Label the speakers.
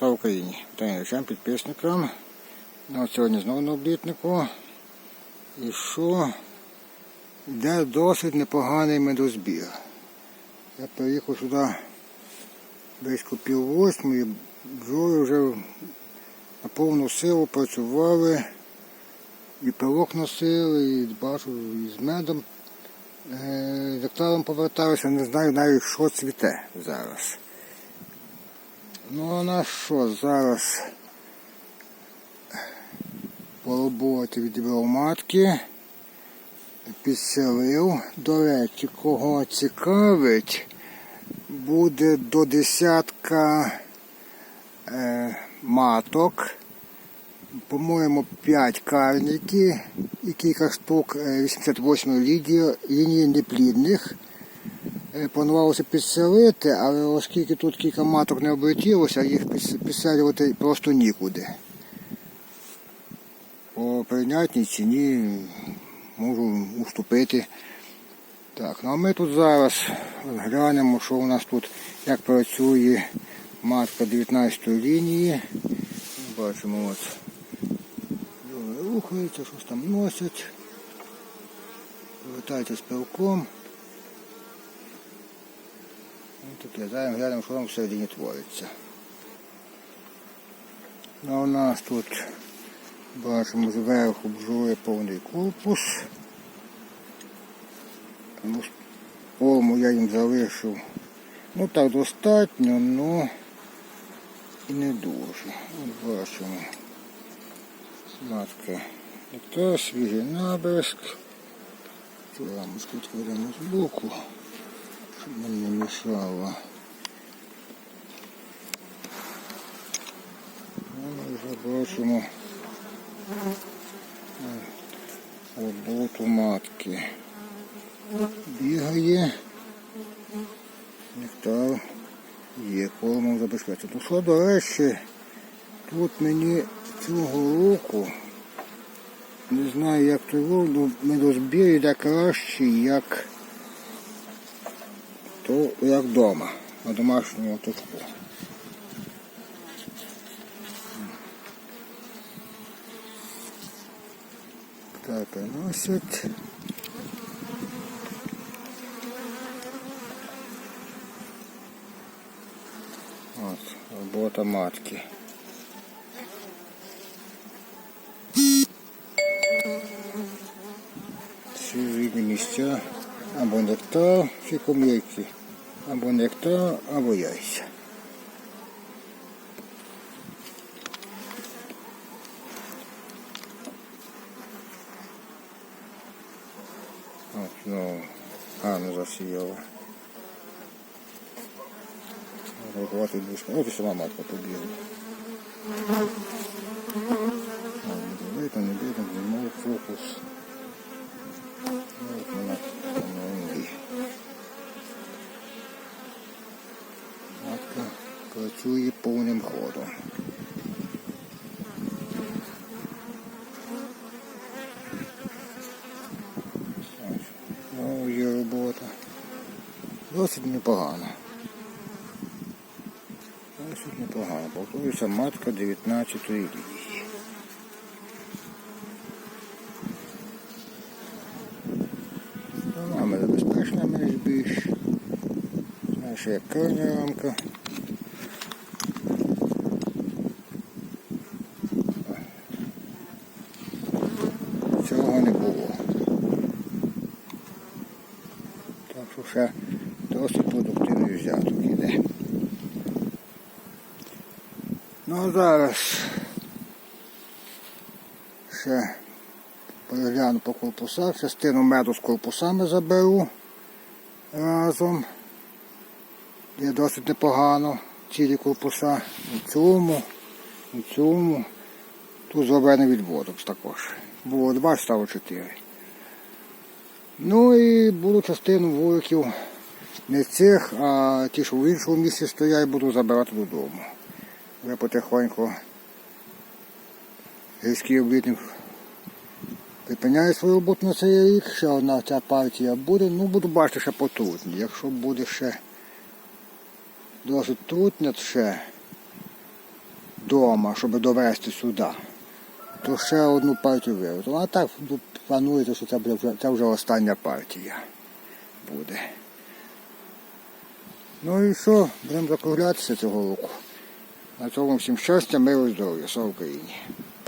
Speaker 1: Слава Україні! Вітаю глядачам, підписникам. Ну, сьогодні знову на облітнику. І що? Йде досить непоганий медозбір. Я приїхав сюди близько пів восьмої, бджоли вже на повну силу працювали, і пилок носили, і бачу, і з медом. Е, Доктором поверталися, не знаю навіть, що цвіте зараз. Ну на що зараз по роботі відібрав матки, підселив. До речі, кого цікавить, буде до десятка е, маток. По-моєму, 5 карніки і кілька штук е, 88 лінії, лінії неплідних. Е, Планувалося підселити, але оскільки тут кілька маток не облетілося, їх підс- підселювати просто нікуди. По прийнятній ціні можу уступити. Так, ну а ми тут зараз глянемо, що у нас тут, як працює матка 19 лінії. Бачимо, от бджоли рухаються, щось там носять. Повертаються з пилком. Ну, таке, зараз глянемо, що там всередині твориться. Ну, а у нас тут бачимо зверху бджоли повний корпус. Тому що форму я їм залишив. Ну так достатньо, але і не дуже. От бачимо. Матка. Це свіжий набризк. Цю рамочку відкладемо з боку нам не мішало. Ну, вже бачимо е, роботу матки. Бігає, нектар є, кормом забезпечено. Ну що, до речі, тут мені цього року, не знаю як того, ну медозбір йде краще, як то як вдома, на домашньому точку. Так, приносять. От, робота матки. Всі рідні місця або нектар, чи комірки, або нектар, або яйця. От, ну, гарно засіяла. Рахувати близько. От і сама матка побігла. Працює повним ходом. Ось, Ну, є робота. Досить непогано. Досить непогано. Повторюється матка 19 лінії. Вона безпечна менш більш. Знаєш, як крайня рамка. Цього не було. Так що ще досить продуктивний взяток іде. Ну а зараз ще перегляну по корпусах, частину меду з корпусами заберу разом. Є досить непогано цілі корпуса. У цьому, у цьому. Тут зроблений відводок також. Було два, стало чотири. Ну і буду частину вуликів не цих, а ті, що в іншому місці стоять, буду забирати додому. Я потихоньку гірський облітник припиняє свою роботу на цей рік. Ще одна ця партія буде. Ну, буду бачити ще потрутні. Якщо буде ще досить трутня ще, вдома, щоб довести сюди, то ще одну партію вивезу. А так ну, планується, що це, буде вже, це вже остання партія буде. Ну і що, будемо закруглятися цього року. На цьому всім щастя, миру, здоров'я. Слава Україні!